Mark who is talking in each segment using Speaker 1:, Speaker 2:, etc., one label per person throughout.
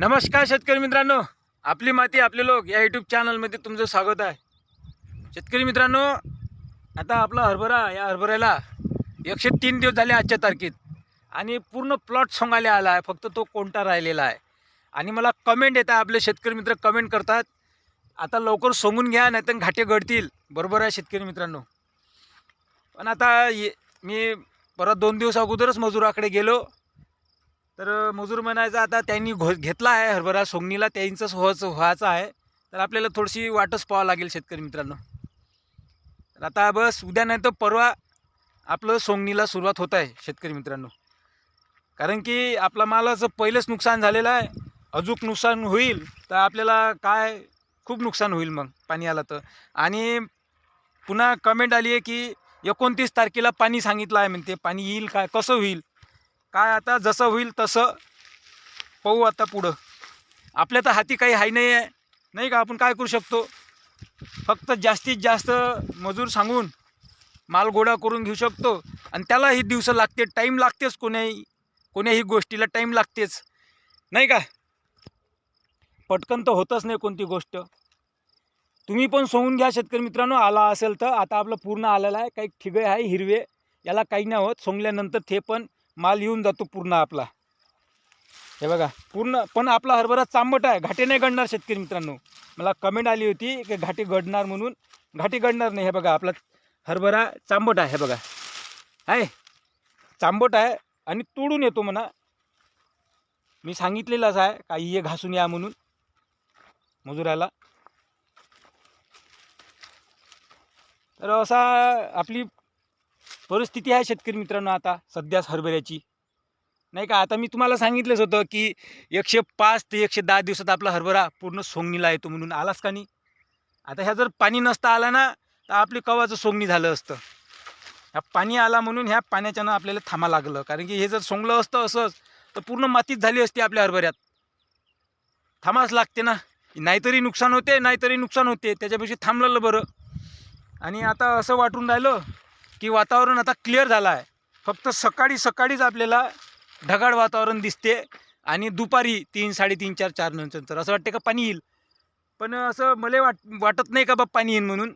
Speaker 1: नमस्कार शेतकरी मित्रांनो. आपली माती आपले लोक या यूट्यूब चॅनलमध्ये तुमचं स्वागत आहे. शेतकरी मित्रांनो आता आपला हरभरा या हरभऱ्याला एकशे तीन दिवस झाले आजच्या तारखेत. आणि पूर्ण प्लॉट सोंगायला आला आहे. फक्त तो कोणता राहिलेला आहे. आणि मला कमेंट येतात आपले शेतकरी मित्र कमेंट करतात. आता लवकर सोंगून घ्या नाहीतर घाटे गळतील. बरोबर आहे शेतकरी मित्रांनो. पण आता ये मी परत दोन दिवस अगोदरच मजुराकडे गेलो. तर मजूर म्हणायचं आता त्यांनी घो घेतला आहे हरभरा सोंगणीला त्यांचंच व्हायचं व्हायचं आहे. तर आपल्याला थोडीशी वाटच पाहावं लागेल शेतकरी मित्रांनो. तर आता बस उद्या नाही तर परवा आपलं सोंगणीला सुरुवात होत आहे शेतकरी मित्रांनो. कारण की आपला मालाचं पहिलंच नुकसान झालेलं आहे. अजूक नुकसान होईल तर आपल्याला काय खूप नुकसान होईल मग पाणी आलं तर. आणि पुन्हा कमेंट आली आहे की एकोणतीस तारखेला पाणी सांगितलं आहे म्हणते. पाणी येईल काय कसं होईल? काय आता जसं होईल तसं पाहू आता पुढं. आपल्या तर हाती काही हाय नाही आहे नाही का? आपण काय करू शकतो? फक्त जास्तीत जास्त मजूर सांगून माल गोळा करून घेऊ शकतो. आणि त्यालाही दिवसं लागते टाईम लागतेच कोण्याही कोण्याही गोष्टीला टाईम लागतेच. नाही का? पटकन तर होतच नाही कोणती गोष्ट. तुम्ही पण सोंगून घ्या शेतकरी मित्रांनो. आला असेल तर. आता आपलं पूर्ण आलेलं आहे. काही ठिगळे आहे हिरवे. याला काही नाही होत. सोंगल्यानंतर ते पण माल येऊन जातो पूर्ण आपला. हे बघा पूर्ण पण आपला हरभरा चांबट आहे घाटे नाही गडणार शेतकरी मित्रांनो. मला कमेंट आली होती की घाटी गडणार म्हणून. घाटी गडणार नाही हे बघा आपला हरभरा चांबट आहे हे बघा. आहे. चांबट आहे आणि तोडून येतो म्हणा. मी सांगितलेलाच आहे काही ये घासून या म्हणून. मजुराला. तर असा आपली परिस्थिती आहे शेतकरी मित्रांनो आता सध्याच हरभऱ्याची. नाही का? आता मी तुम्हाला सांगितलंच होतं की एकशे पाच ते एकशे दहा दिवसात आपला हरभरा पूर्ण सोंगणीला येतो म्हणून. आलाच का नाही? आता ह्या जर पाणी नसतं आला ना तर आपली कवाचं सोंगणी झालं असतं. ह्या पाणी आला म्हणून ह्या पाण्याच्यानं आपल्याला थांबा लागलं. कारण की हे जर सोंगलं असतं असंच तर पूर्ण मातीच झाली असती आपल्या हरभऱ्यात. थांबाच लागते ना. नाहीतरी नुकसान होते नाहीतरी नुकसान होते. त्याच्यापेक्षा थांबलेलं बरं. आणि आता असं वाटून राहिलं की वातावरण आता क्लिअर झालं आहे फक्त सकाळी सकाळीच आपल्याला ढगाळ वातावरण दिसते आणि दुपारी तीन साडेतीन चार चार नंतर असं वाटते का पाणी येईल? पण असं मला वाट वाटत नाही का बा पाणी येईल म्हणून?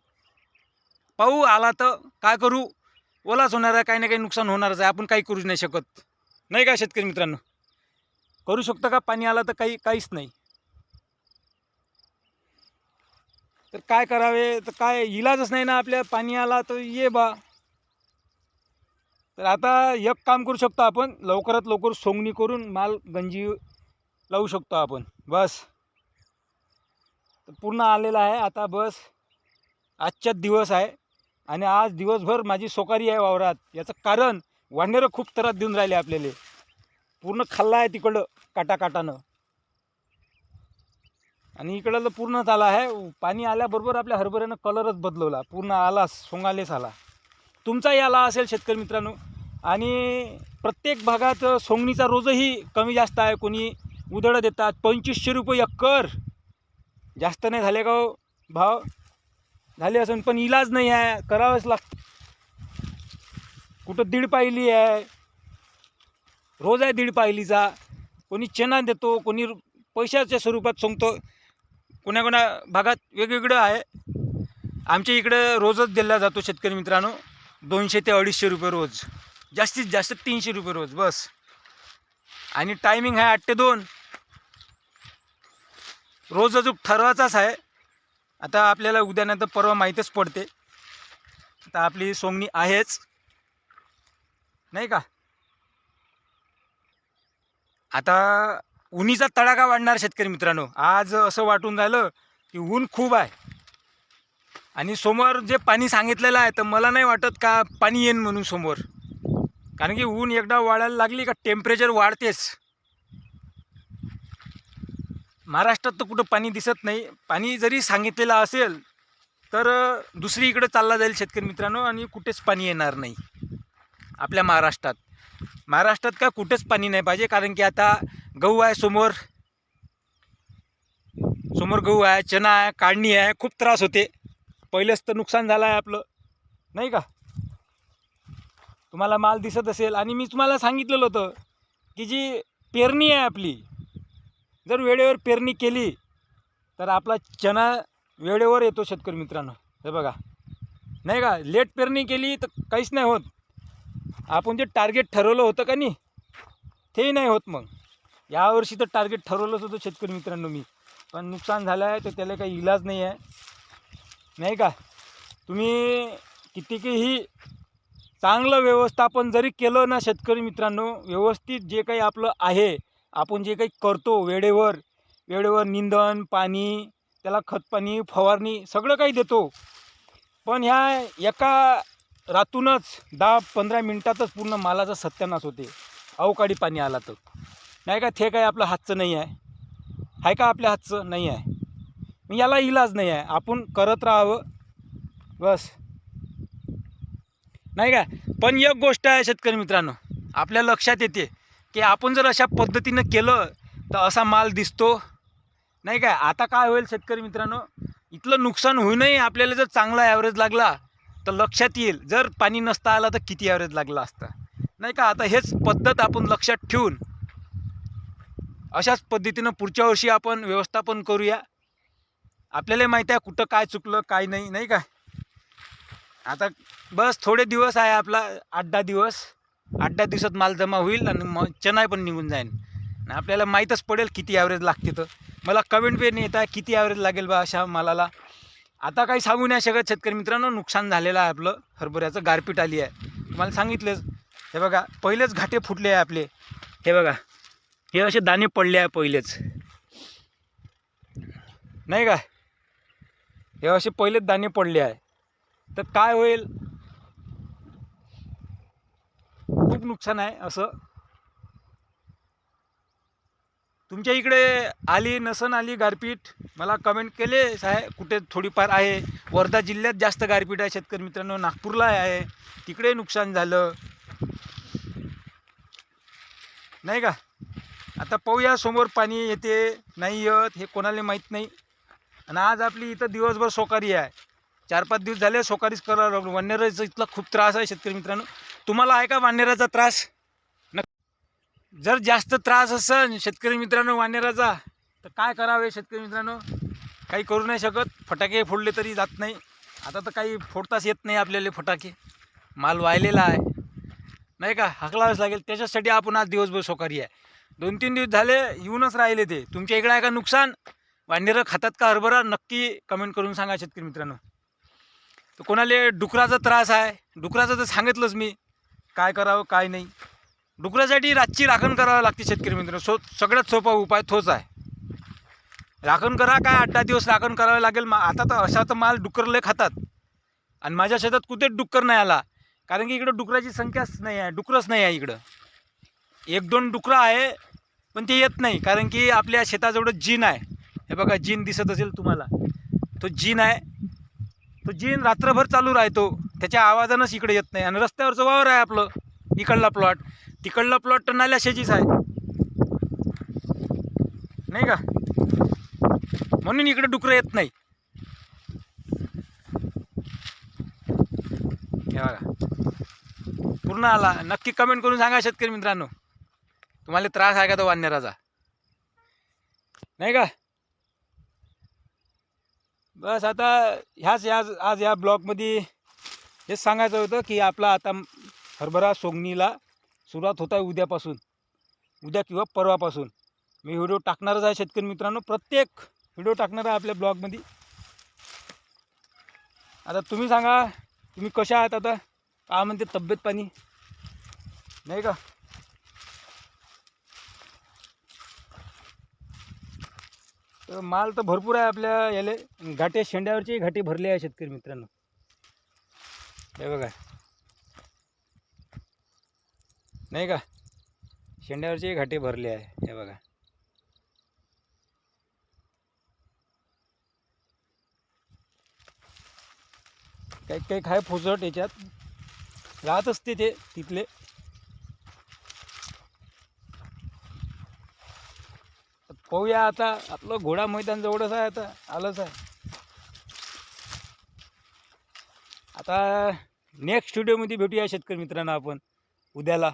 Speaker 1: पाहू आला तर काय करू? ओलाच होणार आहे काही ना काही नुकसान होणारच आहे. आपण काही करूच नाही शकत. नाही का शेतकरी मित्रांनो? करू शकतो का पाणी आला तर काही काहीच नाही. तर काय करावे? तर काय इलाजच नाही ना आपल्या. पाणी आला तर ये बा. तर आता एक काम करू शकतो आपण. लवकरात लवकर सोंगणी करून माल गंजी लावू शकतो आपण. बस. तर पूर्ण आलेला आहे. आता बस आजच्याच दिवस आहे आणि आज दिवसभर माझी सोकारी आहे वावरात. याचं कारण वाढणारं खूप त्रास देऊन राहिले आपल्याला. पूर्ण खाल्ला आहे तिकडं काटाकाटानं. आणि इकडं तर पूर्णच आला आहे. पाणी आल्याबरोबर आपल्या हरभऱ्यानं कलरच बदलवला. पूर्ण आला सोंगालेच आला. तुमचा याला असेल शेतकरी मित्रांनो. आणि प्रत्येक भागात सोंगणीचा रोजही कमी जास्त आहे. कोणी उधळं देतात. पंचवीसशे रुपये एकर. जास्त नाही झाले का हो? भाव? झाले असून पण इलाज नाही आहे. करावंच लागतं कुठं दीड पायली आहे. रोज आहे दीड पायलीचा. कोणी चना देतो कोणी पैशाच्या स्वरूपात सोंगतो. कोण्या कोण्या भागात वेगवेगळं आहे. आमच्या इकडं रोजच दिला जातो शेतकरी मित्रांनो. दोनशे ते अडीचशे रुपये रोज. जास्तीत जास्त तीनशे रुपये रोज बस. आणि टायमिंग आहे आठ ते दोन. रोज अजून ठरवायचाच आहे. आता आपल्याला उद्यानंतर तर परवा माहीतच पडते. आता आपली सोंगणी आहेच. नाही का? आता उन्हीचा तडाखा वाढणार शेतकरी मित्रांनो. आज असं वाटून राहिलं की ऊन खूप आहे. आणि समोर जे पाणी सांगितलेलं आहे तर मला नाही वाटत का पाणी येईन म्हणून समोर. कारण की ऊन एकदा वाढायला लागली का टेम्परेचर वाढतेच. महाराष्ट्रात तर कुठं पाणी दिसत नाही. पाणी जरी सांगितलेलं असेल तर दुसरीकडे चालला जाईल शेतकरी मित्रांनो आणि कुठेच पाणी येणार नाही. आपल्या महाराष्ट्रात. महाराष्ट्रात का कुठेच पाणी नाही पाहिजे कारण की आता गहू आहे समोर. समोर गहू आहे चना आहे काढणी आहे खूप त्रास होते. पहिलेच तर नुकसान झालं आहे आपलं. नाही का? तुम्हाला माल दिसत असेल आणि मी तुम्हाला सांगितलेलं होतं की जी पेरणी आहे आपली जर वेळेवर पेरणी केली तर आपला चना वेळेवर येतो शेतकरी मित्रांनो. हे बघा. नाही का? लेट पेरणी केली तर काहीच नाही होत. आपण जे टार्गेट ठरवलं होतं का नाही तेही नाही होत मग. यावर्षी तर टार्गेट ठरवलंच होतं शेतकरी मित्रांनो मी. पण नुकसान झालं आहे तर त्याला काही इलाज नाही आहे. नाही का? तुम्ही कितीकही चांगलं व्यवस्थापन जरी केलं ना शेतकरी मित्रांनो व्यवस्थित जे काही आपलं आहे आपण जे काही करतो वेळेवर वेळेवर निंदण पाणी त्याला खतपाणी फवारणी सगळं काही देतो. पण ह्या एका रातूनच दहा पंधरा मिनटातच पूर्ण मालाचा सत्यानाश होते. अवकाळी पाणी आला तर. नाही का? ते काय आपलं हातचं नाही आहे. आहे का आपल्या हातचं? नाही आहे. मग याला इलाज नाही आहे. आपण करत राहावं. बस. नाही का? पण एक गोष्ट आहे शेतकरी मित्रांनो आपल्या लक्षात येते की आपण जर अशा पद्धतीनं केलं तर असा माल दिसतो. नाही काय आता काय होईल शेतकरी मित्रांनो? इथलं नुकसान होऊनही आपल्याला जर चांगला ॲव्हरेज लागला तर लक्षात येईल. जर पाणी नसता आला तर किती ॲव्हरेज लागला असता. नाही का? आता हेच पद्धत आपण लक्षात ठेवून अशाच पद्धतीनं पुढच्या वर्षी आपण व्यवस्थापन करूया. आपल्याला माहिती आहे कुठं काय चुकलं काय नाही नाही का? आता बस थोडे दिवस आहे आपला आठ दहा दिवस. आठ दहा दिवसात माल जमा होईल आणि मग चेन्नई पण निघून जाईन. आणि आपल्याला माहीतच पडेल किती ॲव्हरेज लागते तर. मला कमेंट पेन येत आहे किती ॲव्हरेज लागेल बा अशा मालाला. आता काही सांगू नाही शकत शेतकरी मित्रांनो नुकसान झालेलं आहे आपलं. हरभऱ्याचं गारपीट आली आहे. तुम्हाला सांगितलंच. हे बघा पहिलेच घाटे फुटले आहे आपले. हे बघा हे असे दाणे पडले आहे पहिलेच. नाही का? हे असे पहिलेच दाणे पडले आहे. तर काय होईल? खूप नुकसान आहे असं. तुमच्या इकडे आली नसन आली गारपीट मला कमेंट केले साहेब कुठे थोडीफार आहे. वर्धा जिल्ह्यात जास्त गारपीट आहे शेतकरी मित्रांनो नागपूरला आहे. तिकडे नुकसान झालं. नाही का? आता पाहूया समोर पाणी येते नाही येत हे कोणाला माहीत नाही. आणि आज आपली इथं दिवसभर सोकारी आहे. चार पाच दिवस झाले सोकारीच करावं लागलो. वानेराचा इथला खूप त्रास आहे शेतकरी मित्रांनो. तुम्हाला आहे का वानेराचा त्रास? नक्की जर जास्त त्रास असेल शेतकरी मित्रांनो वानेराचा तर काय करावे शेतकरी मित्रांनो? काही करू नाही शकत. फटाके फोडले तरी जात नाही. आता तर काही फोडताच येत नाही आपल्याला फटाके. माल वाहिलेला आहे. नाही का? हकलावंच लागेल. त्याच्यासाठी आपण आज दिवसभर सोकारी आहे. दोन तीन दिवस झाले येऊनच राहिले ते. तुमच्या इकडे आहे का नुकसान? वांडेरं खातात का हरभरा? नक्की कमेंट करून सांगा शेतकरी मित्रांनो. तर कोणाला डुकराचा त्रास आहे? डुकराचं तर सांगितलंच मी. काय करावं काय नाही. डुकरासाठी रातची राखण करावं लागते शेतकरी मित्रांनो. सो सगळ्यात सोपा उपाय तोच आहे. राखण करा काय? आठ दहा दिवस राखण करावं लागेल. मा आता तर अशा तर माल डुकरले खातात. आणि माझ्या शेतात कुठेच डुक्कर नाही आला. कारण की इकडं डुकराची संख्याच नाही आहे. डुकरच नाही आहे इकडं. एक दोन डुकरं आहे पण ते येत नाही. कारण की आपल्या शेताजवळ जीन आहे. हे बघा जीन दिसत असेल तुम्हाला. तो जीन आहे. तो जीन रात्रभर चालू राहतो. त्याच्या आवाजानंच इकडे येत नाही. आणि रस्त्यावरचं वावर आहे आपलं. इकडला प्लॉट तिकडला प्लॉट तर नाल्याशेचीच आहे. नाही का? म्हणून इकडे डुकरं येत नाही. पूर्ण आला. नक्की कमेंट करून सांगा शेतकरी मित्रांनो. तुम्हाला त्रास आहे का तो वाननेराचा नाही का? बस आता ह्याच या आज ह्या ब्लॉगमध्ये हेच सांगायचं होतं की आपला आता हरभरा सोंगणीला सुरुवात होत आहे उद्यापासून. उद्या किंवा परवापासून. मी व्हिडिओ टाकणारच आहे शेतकरी मित्रांनो. प्रत्येक व्हिडिओ टाकणार आहे आपल्या ब्लॉगमध्ये. आता तुम्ही सांगा तुम्ही कशा आहात आता? काय म्हणते तब्येत पाणी? नाही का? तर माल तर भरपूर आहे आपल्या याले. घाटे शेंड्यावरची घाटी भरले आहे शेतकरी मित्रांनो. हे बघा. नाही का? शेंड्यावरची घाटी भरले आहे. हे बघा. काही काही खाय फुजट याच्यात. राहत असते ते तिथले. पाहूया आता. आपलं घोडा मैदान जवळच आहे आता. आलंच आहे. आता नेक्स्ट व्हिडिओमध्ये भेटूया शेतकरी मित्रांनो आपण. उद्याला.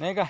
Speaker 1: नाही का?